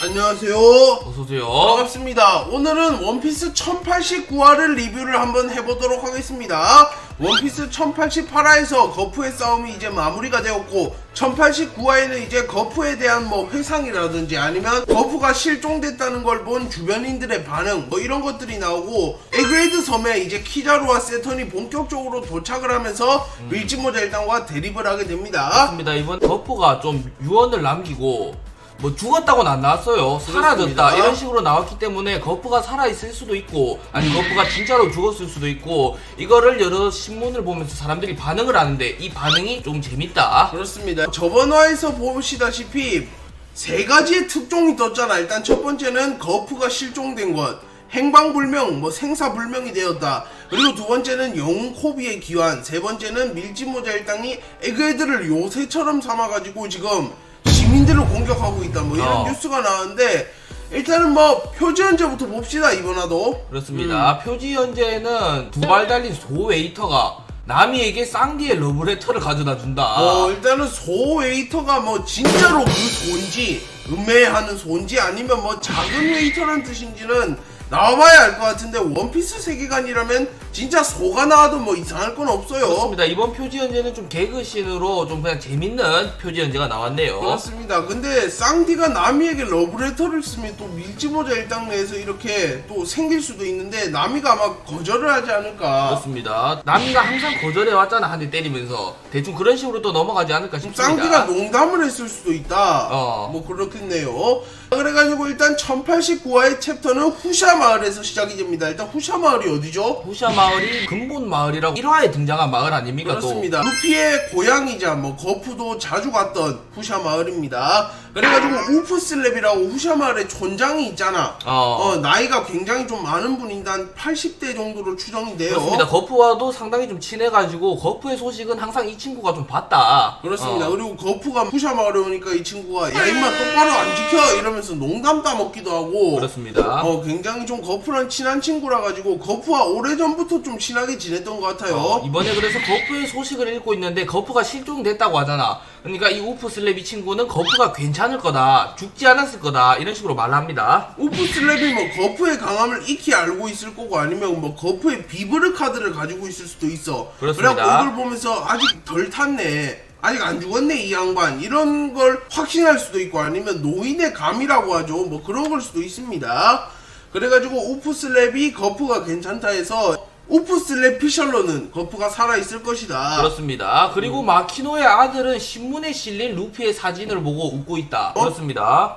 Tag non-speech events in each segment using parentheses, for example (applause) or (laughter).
안녕하세요. 어서오세요. 반갑습니다. 오늘은 원피스 1089화를 리뷰를 한번 해보도록 하겠습니다. 원피스 1088화에서 거푸의 싸움이 이제 마무리가 되었고 1089화에는 이제 거푸에 대한 뭐 회상이라든지 아니면 거푸가 실종됐다는 걸 본 주변인들의 반응 뭐 이런 것들이 나오고 에그레이드 섬에 이제 키자루와 세턴이 본격적으로 도착을 하면서 밀지모자 일당과 대립을 하게 됩니다. 맞습니다. 이번 버프가 좀 유언을 남기고 뭐 죽었다고는 안 나왔어요. 사라졌다 그렇습니다. 이런 식으로 나왔기 때문에 거프가 살아 있을 수도 있고 아니 거프가 진짜로 죽었을 수도 있고 이거를 여러 신문을 보면서 사람들이 반응을 하는데 이 반응이 좀 재밌다. 그렇습니다. 저번 화에서 보시다시피 세 가지의 특종이 떴잖아. 일단 첫 번째는 거프가 실종된 것. 행방불명, 뭐 생사불명이 되었다. 그리고 두 번째는 영웅 코비의 기환. 세 번째는 밀지모자 일당이 에그헤드를 요새처럼 삼아가지고 지금 시민들을 공격하고 있다. 뭐 이런 어. 뉴스가 나왔는데 일단은 뭐 표지 현재부터 봅시다 이번화도. 그렇습니다. 표지 현재는 두 발 달린 소 웨이터가 나미에게 쌍디의 러브레터를 가져다 준다. 어 일단은 소 웨이터가 뭐 진짜로 그 소인지 음매하는 소인지 아니면 뭐 작은 웨이터라는 뜻인지는 나와봐야 알 것 같은데 원피스 세계관이라면 진짜 소가 나와도 뭐 이상할 건 없어요. 그렇습니다. 이번 표지 현재는 좀 개그신으로 좀 그냥 재밌는 표지 현재가 나왔네요. 그렇습니다. 근데 쌍디가 나미에게 러브레터를 쓰면 또 밀지모자 일당 내에서 이렇게 또 생길 수도 있는데 나미가 아마 거절을 하지 않을까. 그렇습니다. 남이가 항상 거절해 왔잖아 한 대 때리면서 대충 그런 식으로 또 넘어가지 않을까 싶습니다. 쌍디가 농담을 했을 수도 있다. 어. 뭐 그렇겠네요. 그래가지고 일단 1089화의 챕터는 후샤 마을에서 시작이 됩니다. 일단 후샤 마을이 어디죠? 후샤 마을이 근본 마을이라고 1화에 등장한 마을 아닙니까? 그렇습니다. 루피의 고향이자 뭐 거푸도 자주 갔던 후샤 마을입니다. 그래가지고 우프슬랩이라고 후샤 마을에 촌장이 있잖아. 또. 어. 어, 나이가 굉장히 좀 많은 분인데 한 80대 정도로 추정이 돼요. 그렇습니다. 거프와도 상당히 좀 친해가지고 거프의 소식은 항상 이 친구가 좀 봤다. 그렇습니다. 어. 그리고 거푸가 후샤 마을에 오니까 이 친구가 야 임마 똑바로 안 지켜 이러면서 농담 따먹기도 하고 그렇습니다. 어 굉장히 좀 거푸랑 친한 친구라 가지고 거푸와 오래전부터 좀 친하게 지냈던 것 같아요. 어, 이번에 그래서 거프의 소식을 읽고 있는데 거프가 실종됐다고 하잖아. 그러니까 이 우프 슬랩 이 친구는 거프가 괜찮 을 거다, 죽지 않았을 거다 이런 식으로 말합니다. 우프 슬랩이 뭐 거푸의 강함을 익히 알고 있을 거고 아니면 뭐 거푸의 비브르 카드를 가지고 있을 수도 있어. 그렇습니다. 그래갖고 이걸 보면서 아직 덜 탔네. 아직 안 죽었네 이 양반 이런 걸 확신할 수도 있고 아니면 노인의 감이라고 하죠 뭐 그런 걸 수도 있습니다 그래가지고 우프슬랩이 거푸가 괜찮다 해서 우프슬랩 피셜로는 거푸가 살아있을 것이다 그렇습니다. 그리고 마키노의 아들은 신문에 실린 루피의 사진을 보고 웃고 있다. 어? 그렇습니다.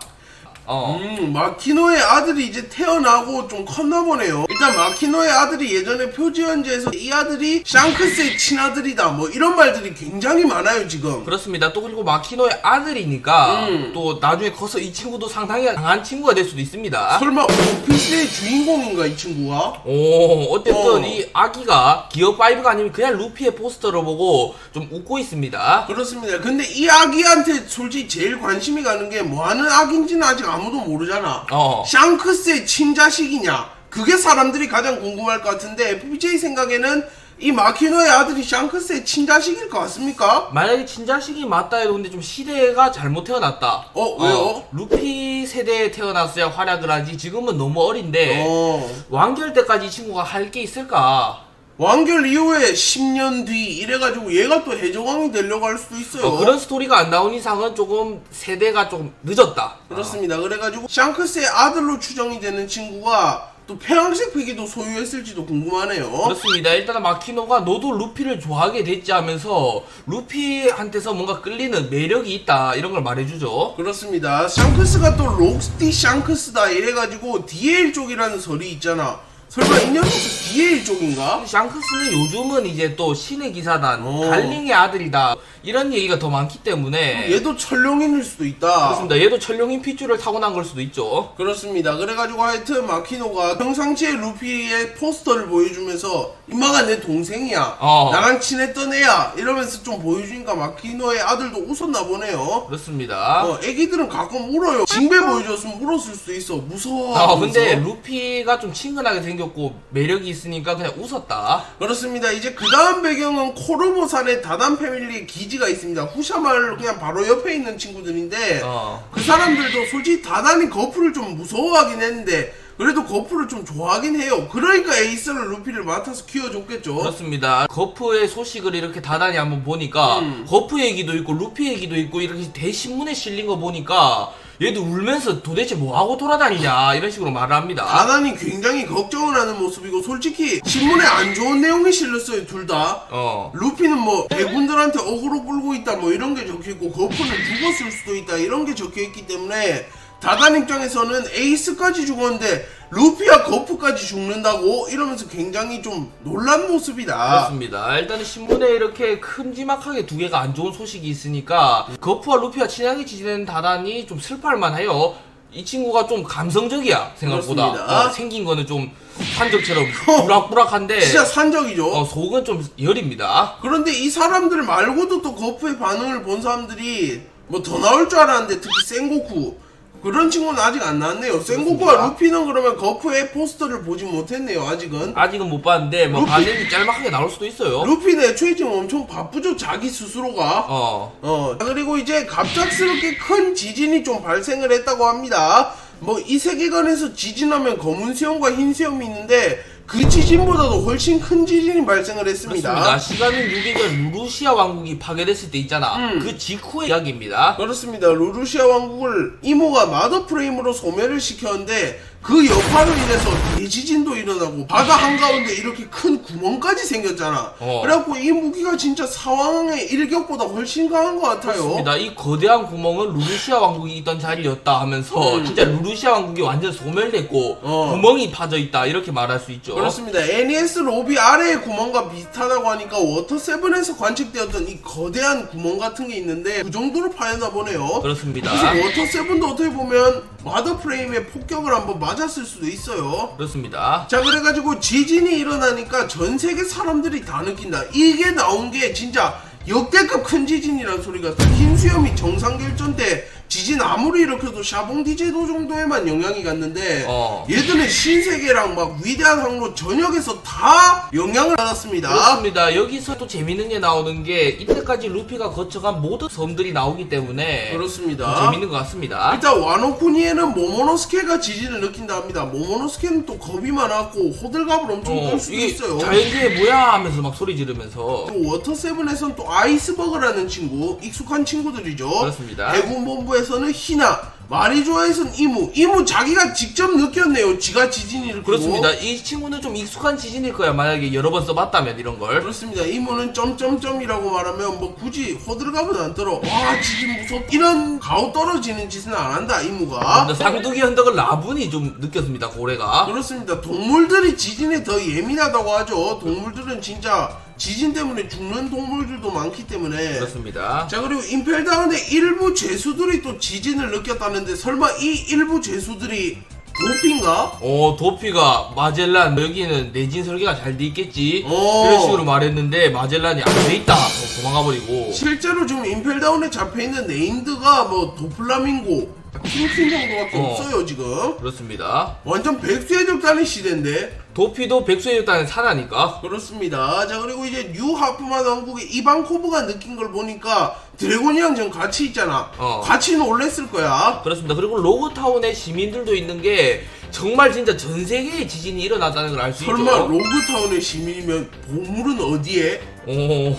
어. 음, 마키노의 아들이 이제 태어나고 좀 컸나 보네요. 일단 마키노의 아들이 예전에 표지 연재에서 이 아들이 샹크스의 친아들이다. 뭐 이런 말들이 굉장히 많아요, 지금. 그렇습니다. 또 그리고 마키노의 아들이니까 음. 또 나중에 커서 이 친구도 상당히 강한 친구가 될 수도 있습니다. 설마 원피스의 주인공인가 이 친구가? 오, 어쨌든 어. 이 아기가 기어 5가 아니면 그냥 루피의 포스터를 보고 좀 웃고 있습니다. 그렇습니다. 근데 이 아기한테 솔직히 제일 관심이 가는 게 뭐 하는 아기인지는 아직 아무도 모르잖아. 어. 샹크스의 친자식이냐? 그게 사람들이 가장 궁금할 것 같은데 FBJ 생각에는 이 마키노의 아들이 샹크스의 친자식일 것 같습니까? 만약에 친자식이 맞다 해도 근데 좀 시대가 잘못 태어났다. 어, 왜요? 루피 세대에 태어났어야 활약을 하지 지금은 너무 어린데 어. 완결 때까지 이 친구가 할 게 있을까? 완결 이후에 10년 뒤 이래가지고 얘가 또 해적왕이 되려고 할 수도 있어요. 어, 그런 스토리가 안 나온 이상은 조금 세대가 좀 늦었다. 그렇습니다. 그래가지고 샹크스의 아들로 추정이 되는 친구가 또 폐왕색 패기도 소유했을지도 궁금하네요. 그렇습니다. 일단은 마키노가 너도 루피를 좋아하게 됐지 하면서 루피한테서 뭔가 끌리는 매력이 있다 이런 걸 말해주죠. 그렇습니다. 샹크스가 또 록스티 샹크스다 이래가지고 DL 쪽이라는 설이 있잖아. 설마 이 녀석도 DL 쪽인가? 샹크스는 요즘은 이제 또 신의 기사단, 오. 달링의 아들이다 이런 얘기가 더 많기 때문에 얘도 철룡인일 수도 있다. 그렇습니다. 얘도 천룡인 핏줄을 타고난 걸 수도 있죠. 그렇습니다. 그래가지고 하여튼 마키노가 평상시에 루피의 포스터를 보여주면서 임마가 내 동생이야. 어. 나랑 친했던 애야. 이러면서 좀 보여주니까 마키노의 아들도 웃었나 보네요. 그렇습니다. 어, 애기들은 가끔 울어요. 징배 보여줬으면 울었을 수도 있어. 무서워. 아, 근데 하면서. 루피가 좀 친근하게 생겼고 매력이 있으니까 그냥 웃었다. 그렇습니다. 이제 그 다음 배경은 코르보산의 다단 패밀리의 기지 기지가 있습니다. 후샤마을 그냥 바로 옆에 있는 친구들인데 어. 그 사람들도 솔직히 다단히 거프를 좀 무서워하긴 했는데 그래도 거프를 좀 좋아하긴 해요. 그러니까 에이스를 루피를 맡아서 키워줬겠죠. 그렇습니다. 거프의 소식을 이렇게 다단히 한번 보니까 음. 거프 얘기도 있고 루피 얘기도 있고 이렇게 대신문에 실린 거 보니까 얘도 울면서 도대체 뭐 하고 돌아다니냐 이런 식으로 말을 합니다. 다단히 굉장히 걱정을 하는 모습이고 솔직히 신문에 안 좋은 내용이 실렸어요 둘 다. 어. 루피는 뭐 대군들한테 어그로 끌고 있다 뭐 이런 게 적혀 있고 거프는 죽었을 수도 있다 이런 게 적혀 있기 때문에 다단 입장에서는 에이스까지 죽었는데 루피와 거프까지 죽는다고 이러면서 굉장히 좀 놀란 모습이다 그렇습니다. 일단은 신문에 이렇게 큼지막하게 두 개가 안 좋은 소식이 있으니까 거프와 루피와 친하게 지내는 다단이 좀 슬퍼할 만 해요. 이 친구가 좀 감성적이야 생각보다 그렇습니다. 어, 생긴 거는 좀 산적처럼 (laughs) 부락부락한데 진짜 산적이죠 어, 속은 좀 열입니다. 그런데 이 사람들 말고도 또 거프의 반응을 본 사람들이 뭐 더 나올 줄 알았는데 특히 센고쿠 그런 친구는 아직 안 나왔네요 그렇습니다. 루피는 그러면 거프의 포스터를 보지 못했네요 아직은 아직은 못 봤는데 뭐 루피- 반응이 짤막하게 나올 수도 있어요. 루피는 애초에 지금 엄청 바쁘죠 자기 스스로가 어. 어 그리고 이제 갑작스럽게 큰 지진이 좀 발생을 했다고 합니다 뭐 이 세계관에서 지진하면 검은 수염과 흰 수염이 있는데 그 지진보다도 훨씬 큰 지진이 발생을 했습니다 그렇습니다. 시간은 6일 루루시아 왕국이 파괴됐을 때 있잖아. 음. 그 직후의 이야기입니다. 그렇습니다. 루루시아 왕국을 이모가 마더 프레임으로 소멸을 시켰는데 그 여파로 인해서 대지진도 일어나고 바다 한가운데 이렇게 큰 구멍까지 생겼잖아. 어. 그래갖고 이 무기가 진짜 사왕의 일격보다 훨씬 강한 것 같아요. 그렇습니다. 이 거대한 구멍은 루루시아 왕국이 있던 자리였다 하면서 음. 진짜 루루시아 왕국이 완전 소멸됐고 어. 구멍이 파져 있다 이렇게 말할 수 있죠. 그렇습니다. NES 로비 아래의 구멍과 비슷하다고 하니까 워터 세븐에서 관측되었던 이 거대한 구멍 같은 게 있는데 그 정도로 파였나 보네요. 그렇습니다. 그래서 워터 세븐도 어떻게 보면 마더 프레임의 폭격을 한번 맞았을 수도 있어요. 그렇습니다. 자 그래가지고 지진이 일어나니까 전 세계 사람들이 다 느낀다 이게 나온 게 진짜 역대급 큰 지진이란 소리 같아 흰수염이 정상결전 때 지진 아무리 일으켜도 샤봉 디제도 정도에만 영향이 갔는데 어. 얘들은 신세계랑 막 위대한 항로 전역에서 다 영향을 받았습니다 그렇습니다. 여기서 또 재밌는 게 나오는 게 이때까지 루피가 거쳐간 모든 섬들이 나오기 때문에 그렇습니다 좀 재밌는 것 같습니다. 일단 와노쿠니에는 모모노스케가 지진을 느낀다 합니다 모모노스케는 또 겁이 많았고 호들갑을 엄청 어, 떨 수도 이게 있어요 자연재해 뭐야 하면서 막 소리 지르면서 또 워터 세븐에서는 또 아이스버그라는 친구 익숙한 친구들이죠. 그렇습니다. 대군 본부에 서는 희나, 마리조아에서는 이무, 이무 자기가 직접 느꼈네요. 지가 지진이 일으키고. 그렇습니다. 이 친구는 좀 익숙한 지진일 거야. 만약에 여러 번 써봤다면 이런 걸. 그렇습니다. 이무는 점점점이라고 말하면 뭐 굳이 호들갑은 안 떨어. 와 지진 무섭. 이런 가오 떨어지는 짓은 안 한다 이무가. 근데 상두기 현덕을 라분이 좀 느꼈습니다. 고래가. 그렇습니다. 동물들이 지진에 더 예민하다고 하죠. 동물들은 진짜 지진 때문에 죽는 동물들도 많기 때문에. 그렇습니다. 자 그리고 임펠다운의 일부 죄수들이 또 지진을 느꼈다는데 설마 이 일부 죄수들이 도피인가? 어 도피가 마젤란 여기는 내진 설계가 잘 돼 있겠지 어. 이런 식으로 말했는데 마젤란이 안 돼 있다 어, 도망가 버리고 실제로 지금 임펠다운에 잡혀있는 네임드가 뭐 도플라밍고 킹퀸 정도밖에 어. 없어요 지금 그렇습니다 완전 백수의 적단의 시대인데 도피도 백수의 일단은 사나니까 그렇습니다 자 그리고 이제 뉴 하프만 왕국의 이방코브가 느낀 걸 보니까 드래곤이랑 지금 같이 있잖아 어. 같이 놀랬을 거야 그렇습니다 그리고 로그타운에 시민들도 있는 게 정말 진짜 전 세계에 지진이 일어났다는 걸 알 수 있죠. 설마 로그타운의 시민이면 보물은 어디에? 오.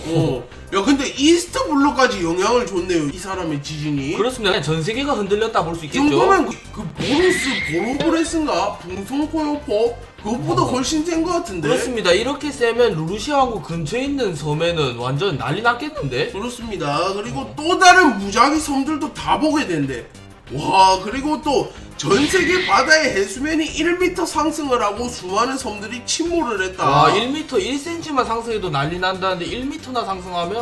어. 야 근데 이스트 블루까지 영향을 줬네요 이 사람의 지진이. 그렇습니다. 그냥 전 세계가 흔들렸다 볼 수 이 있겠죠. 정도면 그, 그 보루스 보로브레스인가? 붕송코요포? 그것보다 훨씬 센 것 같은데? 어. 그렇습니다. 이렇게 세면 루루시아 왕국 근처에 있는 섬에는 완전 난리 났겠는데? 그렇습니다. 그리고 또 다른 무작위 섬들도 다 보게 된대. 와 그리고 또 전 세계 바다의 해수면이 1m 상승을 하고 수많은 섬들이 침몰을 했다. 와 1m 1cm만 상승해도 난리 난다는데 1m나 상승하면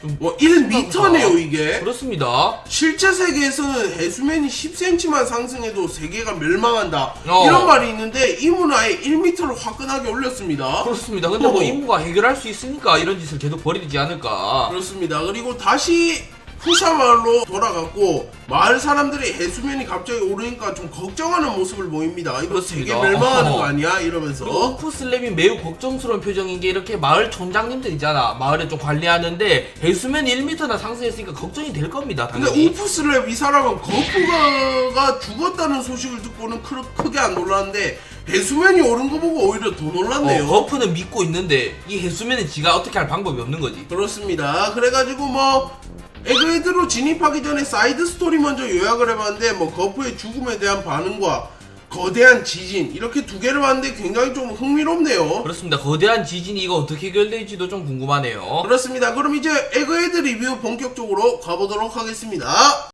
좀 와 1m네요 이게. 그렇습니다. 실제 세계에서는 해수면이 10cm만 상승해도 세계가 멸망한다. 어. 이런 말이 있는데 이 문화에 1m를 화끈하게 올렸습니다. 그렇습니다. 근데 뭐 어. 임무가 해결할 수 있으니까 이런 짓을 계속 벌이지 않을까. 그렇습니다. 그리고 다시 푸샤 마을로 돌아갔고 마을 사람들이 해수면이 갑자기 오르니까 좀 걱정하는 모습을 보입니다. 이거 그렇습니다. 세계 멸망하는. 거 아니야? 이러면서 그리고 우프슬랩이 매우 걱정스러운 표정인 게 이렇게 마을 촌장님들 있잖아. 마을을 좀 관리하는데 해수면이 1m나 상승했으니까 걱정이 될 겁니다. 근데 당연히. 우프스랩 이 사람은 거푸가 죽었다는 소식을 듣고는 크, 크게 안 놀랐는데 해수면이 오른 거 보고 오히려 더 놀랐네요. 어, 거프는 믿고 있는데 이 해수면은 지가 어떻게 할 방법이 없는 거지. 그렇습니다. 그래가지고 뭐 에그헤드로 진입하기 전에 사이드 스토리 먼저 요약을 해봤는데 뭐 거푸의 죽음에 대한 반응과 거대한 지진 이렇게 두 개를 봤는데 굉장히 좀 흥미롭네요. 그렇습니다. 거대한 지진이 이거 어떻게 해결될지도 좀 궁금하네요. 그렇습니다. 그럼 이제 에그헤드 리뷰 본격적으로 가보도록 하겠습니다.